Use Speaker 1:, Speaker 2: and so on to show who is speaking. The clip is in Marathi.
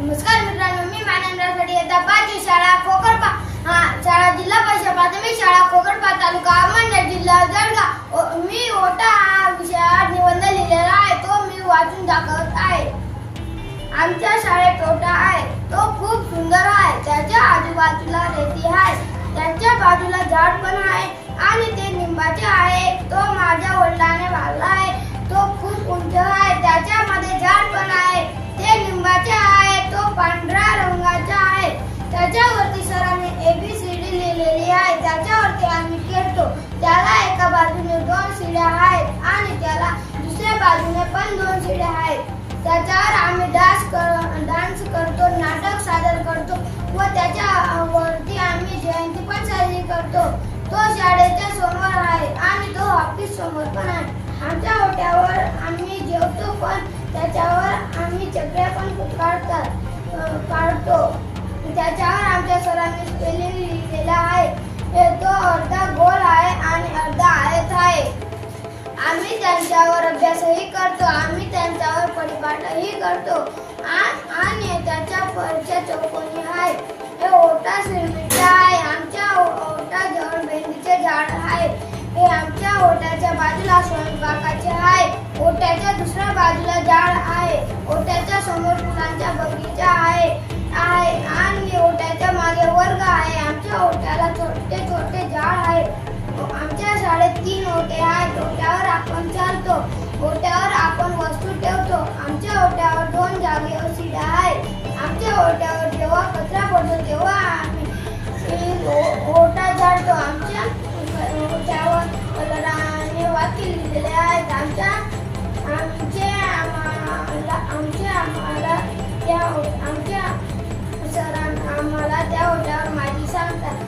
Speaker 1: नमस्कार मित्रांनो मी मानंदरासाठी येता पाचवी शाळा कोकणपा शाळा जिल्हा परिषद प्राथमिक शाळा कोकणपा तालुका अहमदनगर जिल्हा जळगाव. मी ओटा हा विषयावर निबंध लिहिलेला आहे. तो मी वाचून दाखवत आहे. आमच्या शाळेत ओटा आहे. तो खूप सुंदर आहे. त्याच्या आजूबाजूला रेती आहे. त्याच्या बाजूला झाड पण आहे आणि ते लिंबाचे आहे. तो माझ्या वडिलाने आहे त्याच्यावरती आम्ही खेळतो त्याला एका बाजूने दोन शिड्या आहेत आणि त्याला दुसऱ्या बाजूने पण दोन शिड्या आहेत. त्याच्यावर आम्ही डान्स कर डान्स करतो नाटक सादर करतो व त्याच्यावरती आम्ही जयंती पण साजरी करतो. तो शाळेच्या समोर आहे आणि तो ऑफिस समोर पण आहे. आमच्या ओट्यावर आम्ही जेवतो पण त्याच्यावर आम्ही चकऱ्या पण काढतात काढतो. त्याच्यावर मोठा ओटा आहे. आमच्या ओटाजवळ भेंडीचे झाड आहे. हे आमच्या ओट्याच्या बाजूला स्वयंपाकाचे आहे. ओट्याच्या दुसऱ्या बाजूला झाड आहे. आमच्या आमचे आम्हाला त्या आमच्या सरांना त्या ओट्यावर माहिती सांगतात